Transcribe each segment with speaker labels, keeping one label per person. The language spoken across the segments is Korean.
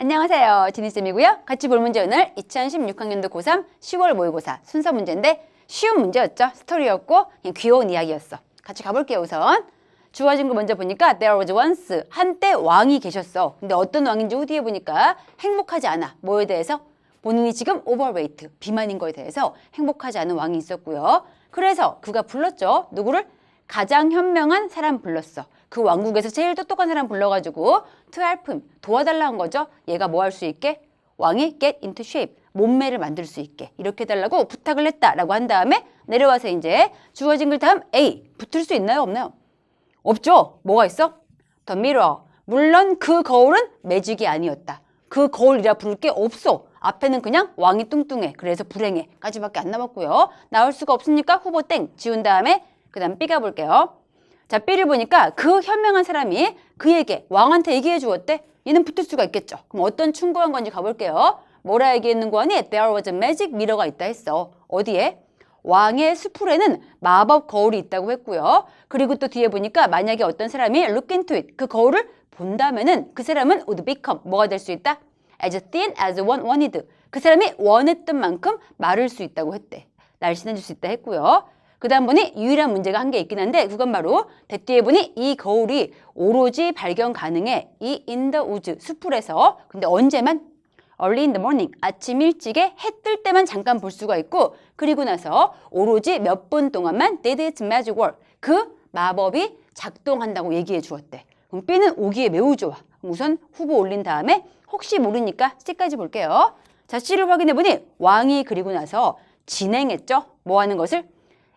Speaker 1: 안녕하세요. 지니쌤이고요. 같이 볼 문제 오늘 2016학년도 고3 10월 모의고사 순서 문제인데 쉬운 문제였죠. 스토리였고 귀여운 이야기였어. 같이 가볼게요 우선. 주어진 거 먼저 보니까 there was once 한때 왕이 계셨어. 근데 어떤 왕인지 후디에 보니까 행복하지 않아. 뭐에 대해서? 본인이 지금 overweight, 비만인 거에 대해서 행복하지 않은 왕이 있었고요. 그래서 그가 불렀죠. 누구를? 가장 현명한 사람 불렀어. 그 왕국에서 제일 똑똑한 사람 불러가지고 to help 도와달라는 거죠. 얘가 뭐 할 수 있게? 왕이 get into shape, 몸매를 만들 수 있게 이렇게 해달라고 부탁을 했다라고 한 다음에 내려와서 이제 주어진 글 다음 A 붙을 수 있나요 없나요? 없죠. 뭐가 있어? The mirror. 물론 그 거울은 매직이 아니었다. 그 거울이라 부를 게 없어. 앞에는 그냥 왕이 뚱뚱해. 그래서 불행해 까지밖에 안 남았고요. 나올 수가 없으니까 후보 땡 지운 다음에 그 다음 B가 볼게요. 자, B를 보니까 그 현명한 사람이 그에게 왕한테 얘기해 주었대. 얘는 붙을 수가 있겠죠. 그럼 어떤 충고한 건지 가볼게요. 뭐라 얘기했는 거 아니? There was a magic mirror가 있다 했어. 어디에? 왕의 수풀에는 마법 거울이 있다고 했고요. 그리고 또 뒤에 보니까 만약에 어떤 사람이 look into it, 그 거울을 본다면은 그 사람은 would become 뭐가 될 수 있다? as thin as one wanted. 그 사람이 원했던 만큼 마를 수 있다고 했대. 날씬해질 수 있다 했고요. 그 다음 보니 유일한 문제가 한개 있긴 한데 그건 바로 대뒤에 보니 이 거울이 오로지 발견 가능해 이 in the woods 수풀에서 근데 언제만 early in the morning 아침 일찍에 해 뜰 때만 잠깐 볼 수가 있고 그리고 나서 오로지 몇 분 동안만 did its magic work 그 마법이 작동한다고 얘기해 주었대. 그럼 B는 오기에 매우 좋아. 우선 후보 올린 다음에 혹시 모르니까 C까지 볼게요. 자 C를 확인해 보니 왕이 그리고 나서 진행했죠. 뭐 하는 것을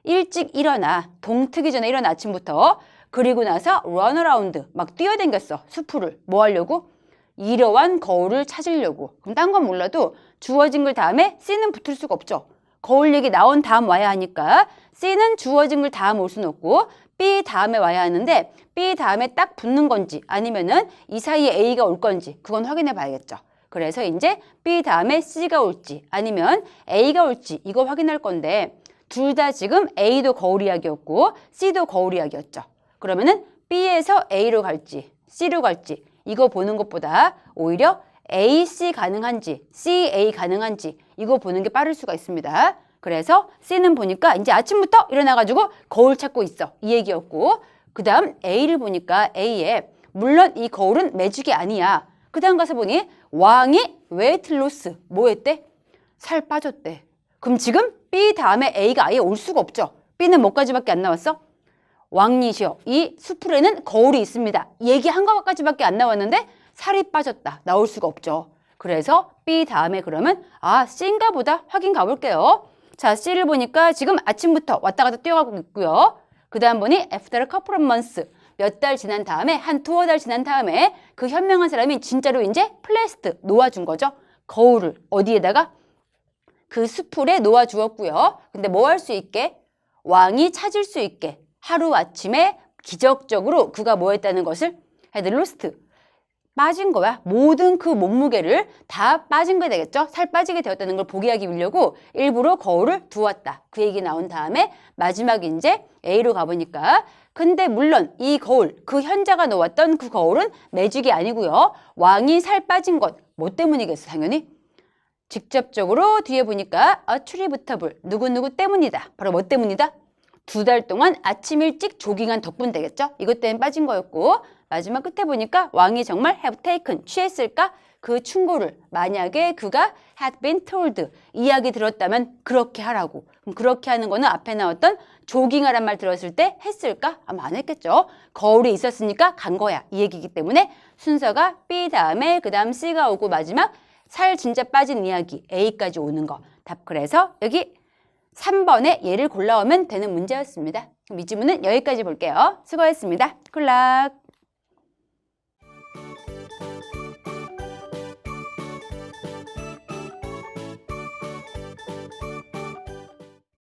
Speaker 1: 일찍 일어나 동트기 전에 일어나 아침부터. 그리고 나서 런어라운드 막 뛰어댕겼어 수풀을. 뭐 하려고? 이러한 거울을 찾으려고. 그럼 딴 건 몰라도 주어진 글 다음에 C는 붙을 수가 없죠. 거울 얘기 나온 다음 와야 하니까 C는 주어진 글 다음 올 수는 없고 B 다음에 와야 하는데 B 다음에 딱 붙는 건지 아니면은 이 사이에 A가 올 건지 그건 확인해 봐야겠죠. 그래서 이제 B 다음에 C가 올지 아니면 A가 올지 이거 확인할 건데 둘 다 지금 A도 거울 이야기였고 C도 거울 이야기였죠. 그러면은 B에서 A로 갈지 C로 갈지 이거 보는 것보다 오히려 A, C 가능한지 C, A 가능한지 이거 보는 게 빠를 수가 있습니다. 그래서 C는 보니까 이제 아침부터 일어나가지고 거울 찾고 있어. 이 얘기였고 그 다음 A를 보니까 A에 물론 이 거울은 매직이 아니야. 그 다음 가서 보니 왕이 웨이트 로스 뭐 했대? 살 빠졌대. 그럼 지금 B 다음에 A가 아예 올 수가 없죠. B는 뭐까지밖에 안 나왔어? 왕이시여 이 수풀에는 거울이 있습니다. 얘기한 것까지밖에 안 나왔는데 살이 빠졌다. 나올 수가 없죠. 그래서 B 다음에 그러면 아 C인가 보다 확인 가볼게요. 자 C를 보니까 지금 아침부터 왔다 갔다 뛰어가고 있고요. 그 다음 보니 after a couple of months 몇 달 지난 다음에 한 두어 달 지난 다음에 그 현명한 사람이 진짜로 이제 플레이스트 놓아준 거죠. 거울을 어디에다가 그 수풀에 놓아 주었고요. 근데 뭐 할 수 있게? 왕이 찾을 수 있게 하루 아침에 기적적으로 그가 뭐 했다는 것을 헤드 로스트 빠진 거야. 모든 그 몸무게를 다 빠진 거 되겠죠? 살 빠지게 되었다는 걸 보게 하기 위려고 일부러 거울을 두었다. 그 얘기 나온 다음에 마지막 이제 A로 가보니까 근데 물론 이 거울, 그 현자가 놓았던 그 거울은 매직이 아니고요. 왕이 살 빠진 것, 뭐 때문이겠어, 당연히? 직접적으로 뒤에 보니까 attributable 누구누구 때문이다. 바로 뭐 때문이다? 두 달 동안 아침 일찍 조깅한 덕분 되겠죠? 이것 때문에 빠진 거였고 마지막 끝에 보니까 왕이 정말 have taken 취했을까? 그 충고를 만약에 그가 had been told 이야기 들었다면 그렇게 하라고 그럼 그렇게 하는 거는 앞에 나왔던 조깅하란 말 들었을 때 했을까? 아마 안 했겠죠. 거울이 있었으니까 간 거야 이 얘기이기 때문에 순서가 B 다음에 그 다음 C가 오고 마지막 살 진짜 빠진 이야기 A까지 오는 거. 답 그래서 여기 3번에 얘를 골라오면 되는 문제였습니다. 그럼 이 지문은 여기까지 볼게요. 수고했습니다. 굿락.